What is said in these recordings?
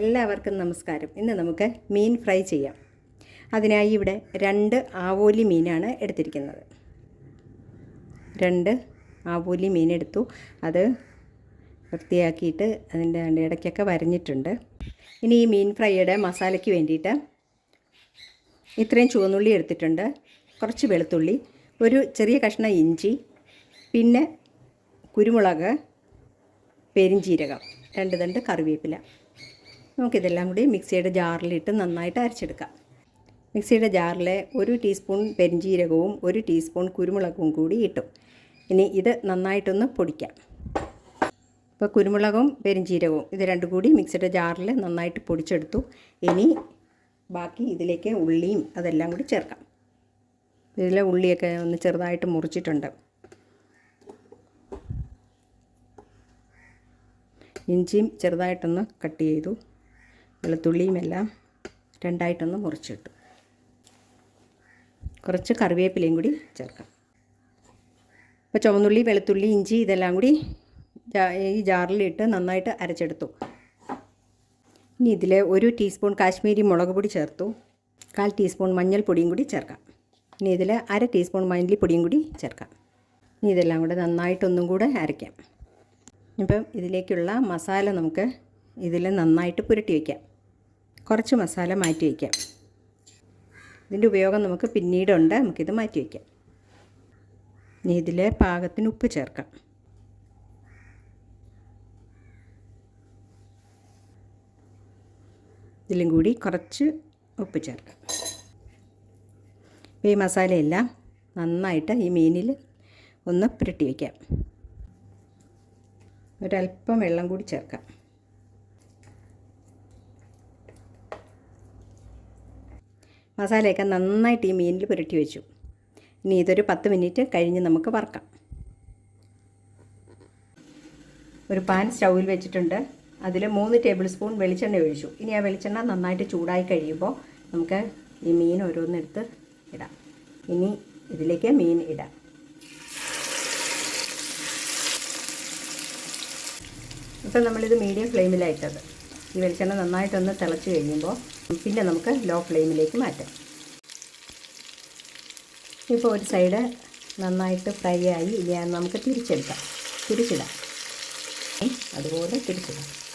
എല്ലാവർക്കും നമസ്കാരം. ഇന്ന് നമുക്ക് മീൻ ഫ്രൈ ചെയ്യാം. അതിനായി ഇവിടെ രണ്ട് ആവോലി മീനാണ് എടുത്തിരിക്കുന്നത്. രണ്ട് ആവോലി മീൻ എടുത്തു. അത് വൃത്തിയാക്കിയിട്ട് അതിന്റെ ഇടയ്ക്കൊക്കെ വരഞ്ഞിട്ടുണ്ട്. ഇനി ഈ മീൻ ഫ്രൈയുടെ മസാലയ്ക്ക് വേണ്ടിയിട്ട് ഇത്രയും ചുവന്നുള്ളി എടുത്തിട്ടുണ്ട്. കുറച്ച് വെളുത്തുള്ളി ഒരു ചെറിയ കഷ്ണം ഇഞ്ചി പിന്നെ കുരുമുളക് പെരിഞ്ചീരകം രണ്ട് തണ്ട് കറിവേപ്പില. നമുക്കിതെല്ലാം കൂടി മിക്സിയുടെ ജാറിലിട്ട് നന്നായിട്ട് അരച്ചെടുക്കാം. മിക്സിയുടെ ജാറിൽ ഒരു ടീസ്പൂൺ പെരിഞ്ചീരകവും ഒരു ടീസ്പൂൺ കുരുമുളകും കൂടി ഇട്ടു. ഇനി ഇത് നന്നായിട്ടൊന്ന് പൊടിക്കാം. ഇപ്പോൾ കുരുമുളകും പെരിഞ്ചീരകവും ഇത് രണ്ടും കൂടി മിക്സിയുടെ ജാറിൽ നന്നായിട്ട് പൊടിച്ചെടുത്തു. ഇനി ബാക്കി ഇതിലേക്ക് ഉള്ളിയും അതെല്ലാം കൂടി ചേർക്കാം. ഇതിലെ ഉള്ളിയൊക്കെ ഒന്ന് ചെറുതായിട്ട് മുറിച്ചിട്ടുണ്ട്. ഇഞ്ചിയും ചെറുതായിട്ടൊന്ന് കട്ട് ചെയ്തു. വെളുത്തുള്ളിയും എല്ലാം രണ്ടായിട്ടൊന്ന് മുറിച്ചിട്ടു. കുറച്ച് കറിവേപ്പിലയും കൂടി ചേർക്കാം ഇപ്പോൾ ചുവന്നുള്ളി വെളുത്തുള്ളി ഇഞ്ചി ഇതെല്ലാം കൂടി ഈ ജാറിലിട്ട് നന്നായിട്ട് അരച്ചെടുത്തു. ഇനി ഇതിൽ ഒരു ടീസ്പൂൺ കാശ്മീരി മുളക് പൊടി ചേർത്തു. കാൽ ടീസ്പൂൺ മഞ്ഞൾപ്പൊടിയും കൂടി ചേർക്കാം. ഇനി ഇതിൽ അര ടീസ്പൂൺ മല്ലിപ്പൊടിയും കൂടി ചേർക്കാം. ഇനി ഇതെല്ലാം കൂടെ നന്നായിട്ടൊന്നും കൂടെ അരയ്ക്കാം. ഇപ്പം ഇതിലേക്കുള്ള മസാല നമുക്ക് ഇതിൽ നന്നായിട്ട് പുരട്ടി വയ്ക്കാം. കുറച്ച് മസാല മാറ്റി വയ്ക്കാം. ഇതിന്റെ ഉപയോഗം നമുക്ക് പിന്നീടുണ്ട്. നമുക്കിത് മാറ്റി വയ്ക്കാം. ഇനി ഇതിൽ പാകത്തിന് ഉപ്പ് ചേർക്കാം. ഇതിലും കൂടി കുറച്ച് ഉപ്പ് ചേർക്കാം. ഈ മസാലയെല്ലാം നന്നായിട്ട് ഈ മീനിൽ ഒന്ന് പുരട്ടി വയ്ക്കാം. ഒരല്പം വെള്ളം കൂടി ചേർക്കാം. മസാലയൊക്കെ നന്നായിട്ട് ഈ മീനിൽ പുരട്ടി വെച്ചു. ഇനി ഇതൊരു പത്ത് മിനിറ്റ് കഴിഞ്ഞ് നമുക്ക് വറക്കാം. ഒരു പാൻ സ്റ്റൗവിൽ വെച്ചിട്ടുണ്ട്. അതിൽ മൂന്ന് ടേബിൾ സ്പൂൺ വെളിച്ചെണ്ണ ഒഴിച്ചു. ഇനി ആ വെളിച്ചെണ്ണ നന്നായിട്ട് ചൂടായി കഴിയുമ്പോൾ നമുക്ക് ഈ മീൻ ഓരോന്നെടുത്ത് ഇടാം. ഇനി ഇതിലേക്ക് മീൻ ഇടാം. ഇപ്പം നമ്മളിത് മീഡിയം ഫ്ലെയിമിലായിട്ടത്. ഈ വെളിച്ചെണ്ണ നന്നായിട്ടൊന്ന് തിളച്ച് കഴിയുമ്പോൾ പിന്നെ നമുക്ക് ലോ ഫ്ലെയിമിലേക്ക് മാറ്റാം. ഇപ്പോൾ ഒരു സൈഡ് നന്നായിട്ട് ഫ്രൈ ആയി. ഇനി നമുക്ക് തിരിച്ചെടുക്കാം. തിരിച്ചിടാം. അതുപോലെ തിരിച്ചിടാം.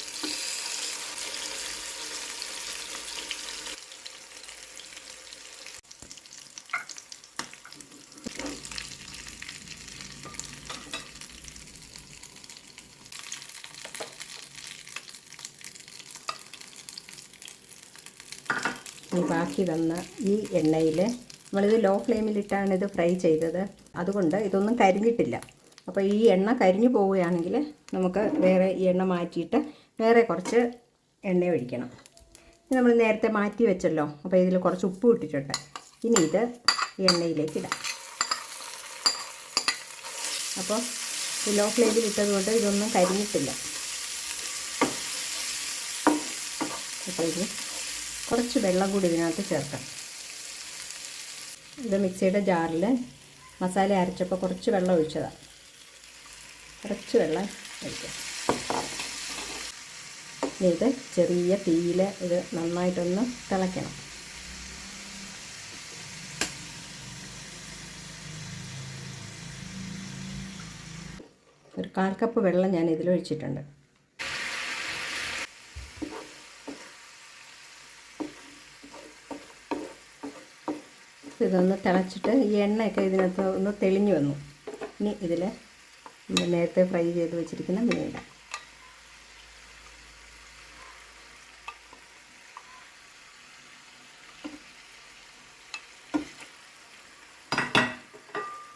ബാക്കി വന്ന ഈ എണ്ണയിൽ നമ്മളിത് ലോ ഫ്ലെയിമിലിട്ടാണ് ഇത് ഫ്രൈ ചെയ്തത്. അതുകൊണ്ട് ഇതൊന്നും കരിഞ്ഞിട്ടില്ല. അപ്പോൾ ഈ എണ്ണ കരിഞ്ഞു പോവുകയാണെങ്കിൽ നമുക്ക് വേറെ ഈ എണ്ണ മാറ്റിയിട്ട് വേറെ കുറച്ച് എണ്ണ ഒഴിക്കണം. നമ്മൾ നേരത്തെ മാറ്റി വെച്ചല്ലോ. അപ്പോൾ ഇതിൽ കുറച്ച് ഉപ്പ് ഇട്ടിട്ടുണ്ട്. ഇനി ഇത് എണ്ണയിലേക്ക് ഇടാം. അപ്പോൾ ലോ ഫ്ലെയിമിൽ ഇട്ടതുകൊണ്ട് ഇതൊന്നും കരിഞ്ഞിട്ടില്ല. അപ്പോൾ ഇത് കുറച്ച് വെള്ളം കൂടി ഇതിനകത്ത് ചേർക്കാം ഇത് മിക്സിയുടെ ജാറിൽ മസാല അരച്ചപ്പോൾ കുറച്ച് വെള്ളം ഒഴിച്ചതാണ് കുറച്ച് വെള്ളം ഒഴിക്കാം. ഇനി ഇത് ചെറിയ തീയിൽ ഇത് നന്നായിട്ടൊന്ന് തിളയ്ക്കണം. ഒരു കാൽ കപ്പ് വെള്ളം ഞാൻ ഇതിലൊഴിച്ചിട്ടുണ്ട്. ഇതൊന്ന് തിളച്ചിട്ട് ഈ എണ്ണയൊക്കെ ഇതിനകത്ത് ഒന്ന് തെളിഞ്ഞു വന്നു. ഇനി ഇതിൽ നേരത്തെ ഫ്രൈ ചെയ്ത് വെച്ചിരിക്കുന്ന മീനിടാം.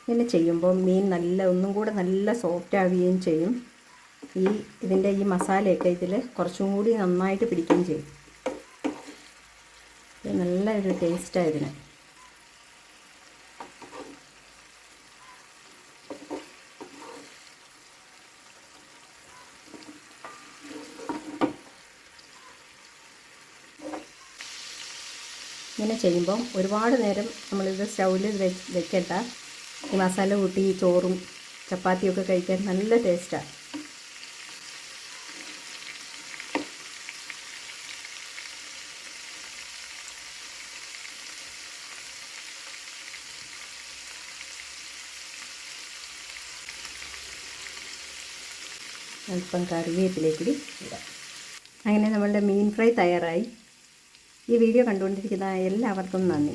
ഇങ്ങനെ ചെയ്യുമ്പോൾ മീൻ നല്ല ഒന്നും കൂടെ നല്ല സോഫ്റ്റ് ആവുകയും ചെയ്യും. ഈ ഇതിന്റെ ഈ മസാലയൊക്കെ ഇതിൽ കുറച്ചും കൂടി നന്നായിട്ട് പിടിക്കുകയും ചെയ്യും. നല്ല ഒരു ടേസ്റ്റാണ് ഇതിന്. ഇങ്ങനെ ചെയ്യുമ്പം ഒരുപാട് നേരം നമ്മളിത് സ്റ്റൗവിൽ വെക്കണ്ട. ഈ മസാല കൂട്ടി ചോറും ചപ്പാത്തിയൊക്കെ കഴിക്കാൻ നല്ല ടേസ്റ്റാണ് അല്പം കറിവേപ്പിലേക്ക് ഇടാം. അങ്ങനെ നമ്മളുടെ മീൻ ഫ്രൈ തയ്യാറായി. ഈ വീഡിയോ കണ്ടുകൊണ്ടിരിക്കുന്ന എല്ലാവർക്കും നന്ദി.